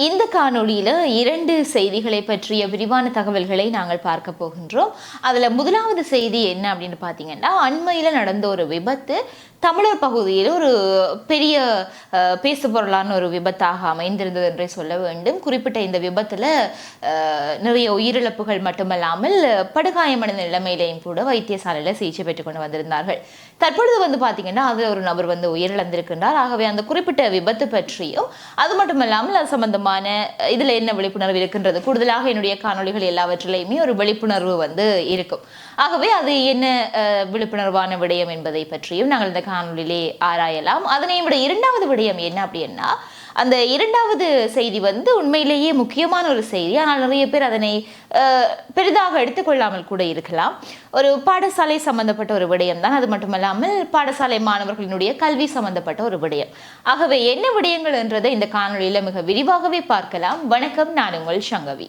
இந்த காணொளியில் இரண்டு செய்திகளை பற்றிய விரிவான தகவல்களை நாங்கள் பார்க்க போகின்றோம். அதில் முதலாவது செய்தி என்ன அப்படின்னு பார்த்தீங்கன்னா அண்மையில் நடந்த ஒரு விபத்து தமிழர் பகுதியில் ஒரு பெரிய பேசு பேசுபொருளான ஒரு விபத்தாக அமைந்திருந்தது என்றே சொல்ல வேண்டும். குறிப்பிட்ட இந்த விபத்தில் நிறைய உயிரிழப்புகள் மட்டுமல்லாமல் படுகாயமடைந்த நிலைமையிலையும் கூட வைத்தியசாலையில் சிகிச்சை பெற்றுக் கொண்டு வந்திருந்தார்கள். தற்பொழுது வந்து பார்த்தீங்கன்னா அதில் ஒரு நபர் வந்து உயிரிழந்திருக்கின்றார். ஆகவே அந்த குறிப்பிட்ட விபத்து பற்றியும் அது மட்டுமல்லாமல் அது சம்பந்தமான இதில் என்ன விழிப்புணர்வு இருக்கின்றது. கூடுதலாக என்னுடைய காணொளிகள் எல்லாவற்றிலையுமே ஒரு விழிப்புணர்வு வந்து இருக்கும். ஆகவே அது என்ன விழிப்புணர்வான விடயம் என்பதை பற்றியும் நாங்கள் இந்த காணொளியிலே ஆராயலாம். அதனை விட இரண்டாவது விடயம் என்ன அப்படின்னா அந்த இரண்டாவது செய்தி வந்து உண்மையிலேயே முக்கியமான ஒரு செய்தி. ஆனால் நிறைய பேர் அதனை பெரிதாக எடுத்துக்கொள்ளாமல் கூட இருக்கலாம். ஒரு பாடசாலை சம்பந்தப்பட்ட ஒரு விடயம் தான். அது மட்டுமல்லாமல் பாடசாலை மாணவர்களினுடைய கல்வி சம்பந்தப்பட்ட ஒரு விடயம். ஆகவே என்ன விடயங்கள் என்றதை இந்த காணொலியில் மிக விரிவாகவே பார்க்கலாம். வணக்கம். நான் உங்கள் சங்கவி.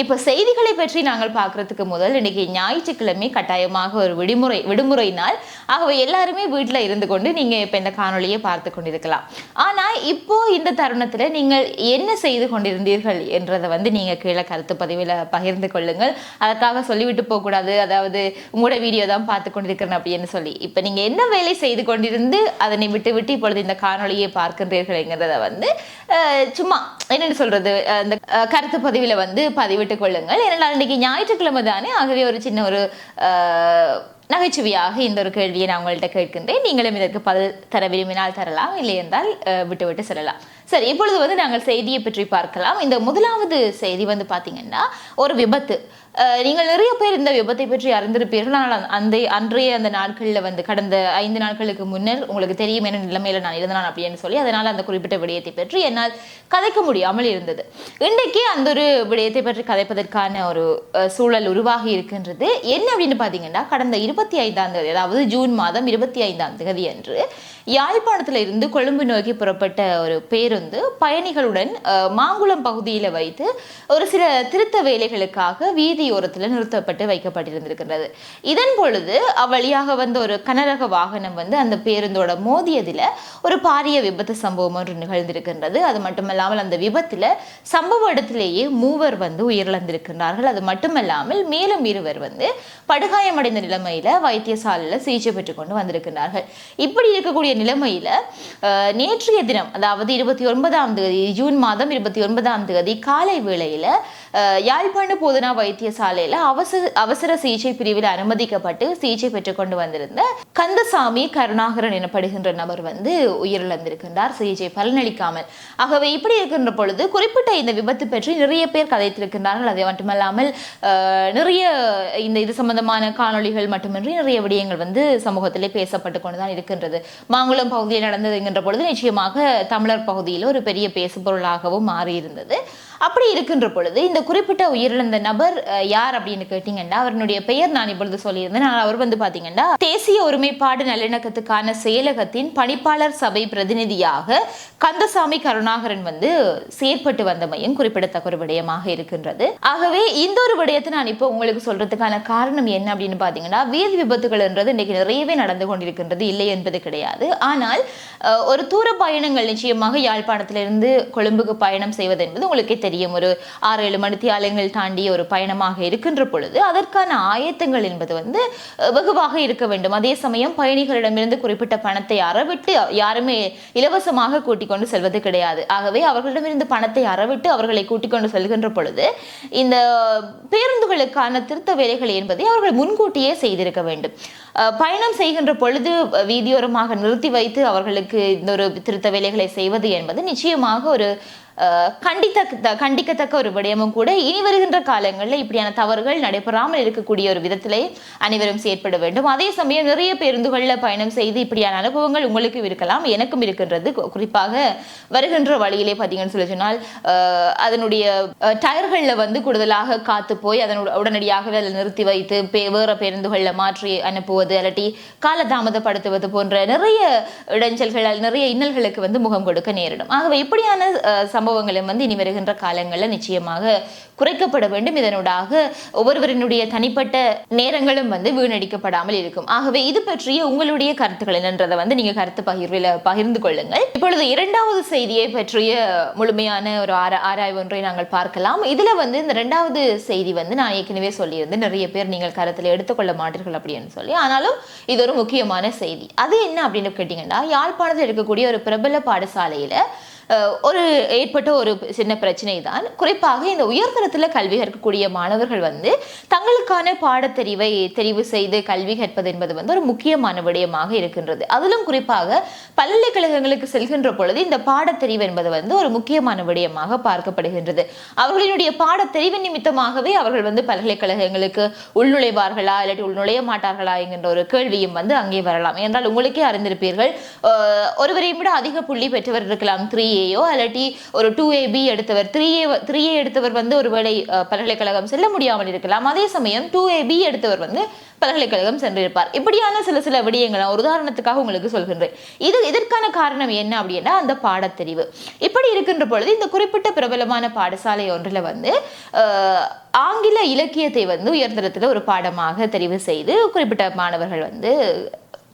இப்போ செய்திகளை பற்றி நாங்கள் பார்க்கறதுக்கு முதல் இன்னைக்கு ஞாயிற்றுக்கிழமை கட்டாயமாக ஒரு விடுமுறை விடுமுறை நாள். ஆகவே எல்லாருமே வீட்டில் இருந்து கொண்டு நீங்கள் இப்போ இந்த காணொலியை பார்த்து கொண்டிருக்கலாம். ஆனால் இப்போ இந்த தருணத்தில் நீங்கள் என்ன செய்து கொண்டிருந்தீர்கள் என்றதை வந்து நீங்கள் கீழே கருத்து பதிவில் பகிர்ந்து கொள்ளுங்கள். அதற்காக சொல்லிவிட்டு போகக்கூடாது. அதாவது உங்களோட வீடியோ தான் பார்த்து கொண்டிருக்கிறேன் அப்படின்னு சொல்லி. இப்போ நீங்கள் என்ன வேலை செய்து கொண்டிருந்து அதனை விட்டு விட்டு இப்பொழுது இந்த காணொலியை பார்க்கின்றீர்கள் என்கிறத வந்து சும்மா என்னென்னு சொல்றது? அந்த கருத்து பதிவில் வந்து விட்டுக் கொள்ளுங்கள் ஏனென்றால் இன்னைக்கு ஞாயிற்றுக்கிழமை தானே ஆகவே ஒரு சின்ன ஒரு நகைச்சுவையாக இந்த ஒரு கேள்வியை நான் உங்கள்கிட்ட கேட்கின்றேன். நீங்களும் இதற்கு பதில் தர விரும்பினால் தரலாம். இல்லை என்றால் விட்டுவிட்டு செல்லலாம். சரி இப்பொழுது வந்து நாங்கள் செய்தியை பற்றி பார்க்கலாம். இந்த முதலாவது செய்தி வந்து பார்த்தீங்கன்னா ஒரு விபத்து. நீங்கள் நிறைய பேர் இந்த விபத்தை பற்றி அறிந்திருப்பீர்கள். ஆனால் அந்த- அன்றைய அந்த நாட்களில் வந்து கடந்த ஐந்து நாட்களுக்கு முன்னர் உங்களுக்கு தெரியும் என்ன நிலைமையில நான் இருந்தேன் அப்படின்னு சொல்லி அதனால் அந்த குறிப்பிட்ட விடயத்தை பற்றி என்னால் கதைக்க முடியாமல் இருந்தது. இன்றைக்கு அந்த ஒரு விடயத்தை பற்றி கதைப்பதற்கான ஒரு சூழல் உருவாகி இருக்கின்றது. என்ன அப்படின்னு பார்த்தீங்கன்னா கடந்த இருபத்தி ஐந்தாம் தேதி அதாவது ஜூன் மாதம் இருபத்தி ஐந்தாம் தேதி அன்று யாழ்ப்பாணத்தில் இருந்து கொழும்பு நோக்கி புறப்பட்ட ஒரு பேருந்து பயணிகளுடன் மாங்குளம் பகுதியில் வைத்து ஒரு சில திருத்த வேலைகளுக்காக வீதி வீதியோரத்தில் நிறுத்தப்பட்டு வைக்கப்பட்டிருந்திருக்கின்றது. இதன் பொழுது அவ்வழியாக வந்த ஒரு கனரக வாகனம் வந்து அந்த பேருந்தோட மோதியதில் ஒரு பாரிய விபத்து சம்பவம் ஒன்று நிகழ்ந்திருக்கின்றது. அது மட்டுமல்லாமல் அந்த விபத்தில் சம்பவ இடத்திலேயே மூவர் வந்து உயிரிழந்திருக்கின்றார்கள். அது மட்டுமல்லாமல் மேலும் இருவர் வந்து படுகாயமடைந்த நிலைமையில் வைத்தியசாலையில் சிகிச்சை பெற்றுக்கொண்டு வந்திருக்கிறார்கள் இப்படி இருக்கக்கூடிய நிலைமையில் நேற்றைய தினம் அதாவது இருபத்தி ஒன்பதாம் தேதி ஜூன் மாதம் இருபத்தி ஒன்பதாம் தேதி காலை வேளையில் யாழ்ப்பாண போதனா வைத்தியசாலையில அவசர அவசர சிகிச்சை பிரிவில் அனுமதிக்கப்பட்டு சிகிச்சை பெற்றுக்கொண்டு வந்திருந்த கந்தசாமி கருணாகரன் எனப்படுகின்ற நபர் வந்து உயிரிழந்திருக்கின்றார். சிகிச்சை பலனளிக்காமல். ஆகவே இப்படி இருக்கின்ற பொழுது குறிப்பிட்ட இந்த விபத்து பற்றி நிறைய பேர் கதைத்திருக்கின்றார்கள். அது மட்டுமல்லாமல் நிறைய இந்த இது சம்பந்தமான காணொளிகள் மட்டுமின்றி நிறைய விடயங்கள் வந்து சமூகத்திலே பேசப்பட்டு கொண்டுதான் இருக்கின்றது. மாங்குளம் பகுதியில் நடந்ததுங்கின்ற பொழுது நிச்சயமாக தமிழர் பகுதியில் ஒரு பெரிய பேசுபொருளாகவும் மாறியிருந்தது. அப்படி இருக்கின்ற பொழுது இந்த குறிப்பிட்ட உயிரிழந்த நபர் யார் அப்படின்னு கேட்டீங்கன்னா அவருடைய பெயர் நான் இப்பொழுது சொல்லியிருந்தேன். நான் அவர் வந்து பார்த்தீங்கன்னா தேசிய ஒருமைப்பாடு நல்லிணக்கத்துக்கான செயலகத்தின் பணிப்பாளர் சபை பிரதிநிதியாக கந்தசாமி கருணாகரன் வந்து செயற்பட்டு வந்தமையும் குறிப்பிடத்தக்க ஒரு விடயமாக இருக்கின்றது. ஆகவே இந்த ஒரு விடயத்தை நான் இப்போ உங்களுக்கு சொல்றதுக்கான காரணம் என்ன அப்படின்னு பார்த்தீங்கன்னா வீதி விபத்துகள் என்றது இன்னைக்கு நிறையவே நடந்து கொண்டிருக்கின்றது. இல்லை என்பது கிடையாது. ஆனால் ஒரு தூர பயணங்கள் நிச்சயமாக யாழ்ப்பாணத்திலிருந்து கொழும்புக்கு பயணம் செய்வது என்பது உங்களுக்கு தெரியும். ஒரு ஆறு ஏழு மணித்தியாலயங்கள் தாண்டிய ஒரு பயணமாக இருக்கின்ற பொழுது அதற்கான ஆயத்தங்கள் என்பது வந்து வெகுவாக இருக்க வேண்டும். அதே சமயம் பயணிகளிடமிருந்து குறிப்பிட்ட பணத்தை அறவிட்டு யாருமே இலவசமாக கூட்டிக் கொண்டு செல்வது கிடையாது. ஆகவே அவர்களிடமிருந்து பணத்தை அறவிட்டு அவர்களை கூட்டிக் கொண்டு செல்கின்ற பொழுது இந்த பேருந்துகளுக்கான திருத்த வேலைகள் என்பதை அவர்கள் முன்கூட்டியே செய்திருக்க வேண்டும். பயணம் செய்கின்ற பொழுது வீதியோரமாக நிறுத்தி வைத்து அவர்களுக்கு இந்த ஒரு திருத்த வேலைகளை செய்வது என்பது நிச்சயமாக ஒரு கண்டித்த கண்டிக்கத்தக்க ஒரு விடயமும் கூட இனி வருகின்ற காலங்களில் இப்படியான தவறுகள் நடைபெறாமல் இருக்கக்கூடிய ஒரு விதத்திலே அனைவரும் செயற்பட வேண்டும். அதே சமயம் நிறைய பேருந்துகளில் பயணம் செய்து இப்படியான அனுபவங்கள் உங்களுக்கும் இருக்கலாம் எனக்கும் இருக்கின்றது. குறிப்பாக வருகின்ற வழியிலே பார்த்தீங்கன்னு சொல்லி சொன்னால் அதனுடைய டயர்களில் வந்து கூடுதலாக காத்து போய் அதனோட உடனடியாகவே அதில் நிறுத்தி வைத்து பே வேறு பேருந்துகளில் மாற்றி அனுப்புவது அல்லாட்டி காலதாமதப்படுத்துவது போன்ற நிறைய இடைஞ்சல்கள் நிறைய இன்னல்களுக்கு வந்து முகம் கொடுக்க நேரிடும். ஆகவே இப்படியான அஹ், சம்பவங்களும் வந்து இனி வருகின்ற காலங்களில் நிச்சயமாக குறைக்கப்பட வேண்டும். இதனூடாக ஒவ்வொருவரினுடைய தனிப்பட்ட நேரங்களும் வந்து வீணடிக்கப்படாமல் இருக்கும். ஆகவே இது பற்றிய உங்களுடைய கருத்துக்கள் என்னன்றதை வந்து நீங்க கருத்து பகிர்வில் பகிர்ந்து கொள்ளுங்கள். இப்பொழுது இரண்டாவது செய்தியை பற்றிய முழுமையான ஒரு ஆரா ஆராய்வு ஒன்றை நாங்கள் பார்க்கலாம். இதுல வந்து இந்த இரண்டாவது செய்தி வந்து நான் ஏற்கனவே சொல்லியிருந்தேன். நிறைய பேர் நீங்கள் கருத்தில் எடுத்துக்கொள்ள மாட்டீர்கள் அப்படின்னு சொல்லி. ஆனாலும் இது ஒரு முக்கியமான செய்தி. அது என்ன அப்படின்னு கேட்டீங்கன்னா யாழ்ப்பாணத்தில் இருக்கக்கூடிய ஒரு பிரபல பாடசாலையில ஒரு ஏற்பட்ட ஒரு சின்ன பிரச்சனை தான் குறிப்பாக இந்த உயர்தரத்தில் கல்வி கற்கக்கூடிய மாணவர்கள் வந்து தங்களுக்கான பாடத்தெரிவை தெரிவு செய்து கல்வி கற்பது என்பது வந்து ஒரு முக்கியமான விடயமாக இருக்கின்றது. அதிலும் குறிப்பாக பல்கலைக்கழகங்களுக்கு செல்கின்ற பொழுது இந்த பாடத்தெரிவு என்பது வந்து ஒரு முக்கியமான விடயமாக பார்க்கப்படுகின்றது. அவர்களினுடைய பாடத்தெரிவு நிமித்தமாகவே அவர்கள் வந்து பல்கலைக்கழகங்களுக்கு உள்நுழைவார்களா இல்லாட்டி உள்நுழைய மாட்டார்களா என்கின்ற ஒரு கேள்வியும் வந்து அங்கே வரலாம். என்றால் உங்களுக்கே அறிந்திருப்பீர்கள் ஒருவரையும் ஒருவரை விட அதிக புள்ளி பெற்றவர் இருக்கலாம் த்ரீ ஏயோ அல்லாட்டி ஒரு டூ ஏ பி எடுத்தவர் த்ரீ ஏ த்ரீ ஏ எடுத்தவர் வந்து ஒரு வேலை பல்கலைக்கழகம் செல்ல முடியாமல் இருக்கலாம். அதே சமயம் டூ ஏ பி எடுத்தவர் வந்து பல்கலைக்கழகம் சென்றிருப்பார். இப்படியான சில சில விடயங்களை ஒரு உதாரணத்துக்காக உங்களுக்கு சொல்கின்றேன். இது இதற்கான காரணம் என்ன அப்படின்னா அந்த பாடத்தெரிவு. இப்படி இருக்கின்ற பொழுது இந்த குறிப்பிட்ட பிரபலமான பாடசாலை ஒன்றில் வந்து ஆங்கில இலக்கியத்தை வந்து உயர்தரத்தில் ஒரு பாடமாக தெரிவு செய்து குறிப்பிட்ட மாணவர்கள் வந்து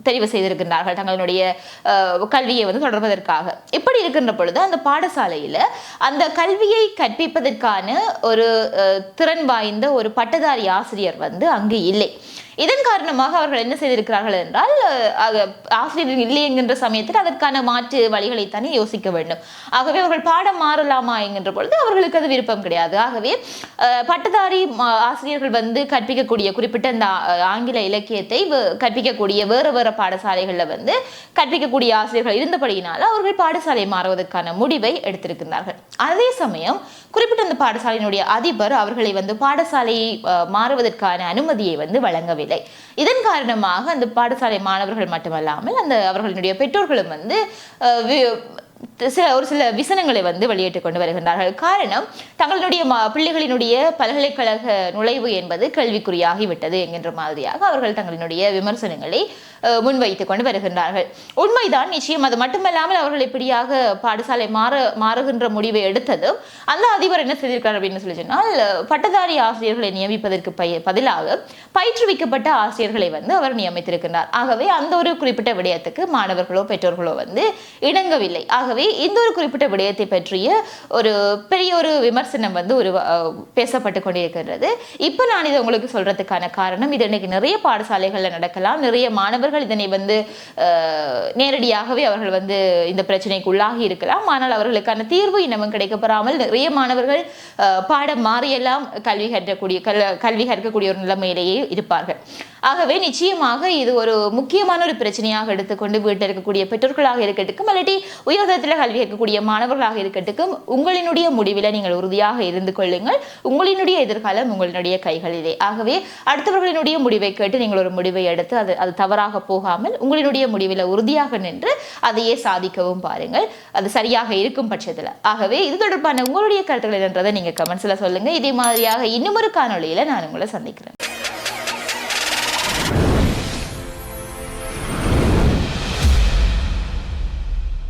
தெரிவு செய்திருக்கின்றார்கள் தங்களுடைய கல்வியை வந்து தொடர்வதற்காக. இப்படி இருக்கின்ற பொழுது அந்த பாடசாலையில் அந்த கல்வியை கற்பிப்பதற்கான ஒரு திறன் வாய்ந்த ஒரு பட்டதாரி ஆசிரியர் வந்து அங்கு இல்லை. இதன் காரணமாக அவர்கள் என்ன செய்திருக்கிறார்கள் என்றால் ஆசிரியர்கள் ஆசிரியர் இல்லை என்கின்ற சமயத்தில் அதற்கான மாற்று வழிகளைத்தானே யோசிக்க வேண்டும். ஆகவே அவர்கள் பாடம் மாறலாமா என்கின்ற பொழுது அவர்களுக்கு அது விருப்பம் கிடையாது. ஆகவே பட்டதாரி மா- ஆசிரியர்கள் வந்து கற்பிக்கக்கூடிய குறிப்பிட்ட அந்த ஆங்கில இலக்கியத்தை வ- கற்பிக்கக்கூடிய வேறு வேறு பாடசாலைகளில் வந்து கற்பிக்கக்கூடிய ஆசிரியர்கள் இருந்தபடியினால் அவர்கள் பாடசாலை மாறுவதற்கான முடிவை எடுத்திருக்கிறார்கள் அதே சமயம் குறிப்பிட்ட அந்த பாடசாலையினுடைய அதிபர் அவர்களை வந்து பாடசாலையை மாறுவதற்கான அனுமதியை வந்து வழங்கவில்லை இதன் காரணமாக அந்த பாடசாலை மாணவர்கள் மட்டுமல்லாமல் அந்த அவர்களுடைய பெற்றோர்களும் வந்து சில ஒரு சில விசனங்களை வந்து வெளியிட்டு கொண்டு வருகின்றார்கள். காரணம் தங்களுடைய பிள்ளைகளினுடைய பல்கலைக்கழக நுழைவு என்பது கேள்விக்குறியாகிவிட்டது என்கின்ற மாதிரியாக அவர்கள் தங்களினுடைய விமர்சனங்களை அஹ், முன்வைத்துக் கொண்டு வருகின்றார்கள். உண்மைதான் நிச்சயம் அது மட்டுமல்லாமல் அவர்கள் இப்படியாக பாடசாலை மாற மாறுகின்ற முடிவை எடுத்ததும் அந்த அதிபர் என்ன செய்திருக்கிறார் அப்படின்னு சொல்லி சொன்னால் பட்டதாரி ஆசிரியர்களை நியமிப்பதற்கு பய- பதிலாக பயிற்றுவிக்கப்பட்ட ஆசிரியர்களை வந்து அவர் நியமித்திருக்கின்றார். ஆகவே அந்த ஒரு குறிப்பிட்ட விடயத்துக்கு மாணவர்களோ பெற்றோர்களோ வந்து இணங்கவில்லை. ஆகவே இந்த ஒரு குறிப்பிட்ட விடயத்தை பற்றிய ஒரு பெரிய ஒரு விமர்சனம் வந்து ஒரு பேசப்பட்டு கொண்டிருக்கின்றது. இப்போ நான் இதை உங்களுக்கு சொல்றதுக்கான காரணம் இது இன்றைக்கி நிறைய பாடசாலைகளில் நடக்கலாம். நிறைய மாணவர்கள் இதனை வந்து நேரடியாகவே அவர்கள் வந்து இந்த பிரச்சனைக்கு உள்ளாகி இருக்கலாம். ஆனால் அவர்களுக்கான தீர்வு இன்னமும் கிடைக்கப்பெறாமல் நிறைய மாணவர்கள் பாடம் மாறியெல்லாம் கல்வி கற்றக்கூடிய கல் கல்வி கற்கக்கூடிய ஒரு நிலைமையிலேயே இருப்பார்கள். ஆகவே நிச்சயமாக இது ஒரு முக்கியமான ஒரு பிரச்சனையாக எடுத்துக்கொண்டு வீட்டில் இருக்கக்கூடிய பெற்றோர்களாக இருக்கட்டும் இல்லாட்டி உயர்தரத்தில் கல்வி கேட்கக்கூடிய மாணவர்களாக இருக்கட்டும் உங்களினுடைய முடிவில் நீங்கள் உறுதியாக இருந்து கொள்ளுங்கள். உங்களினுடைய எதிர்காலம் உங்களினுடைய கைகளிலே. ஆகவே அடுத்தவர்களினுடைய முடிவை கேட்டு நீங்கள் ஒரு முடிவை எடுத்து அது அது தவறாக போகாமல் உங்களினுடைய முடிவில் உறுதியாக நின்று அதையே சாதிக்கவும் பாருங்கள். அது சரியாக இருக்கும் பட்சத்தில். ஆகவே இது தொடர்பான உங்களுடைய கருத்துக்கள் என்றதை நீங்கள் கமெண்ட்ஸில் சொல்லுங்கள் இதே மாதிரியாக இன்னும் ஒரு காணொலியில் நான் உங்களை சந்திக்கிறேன்.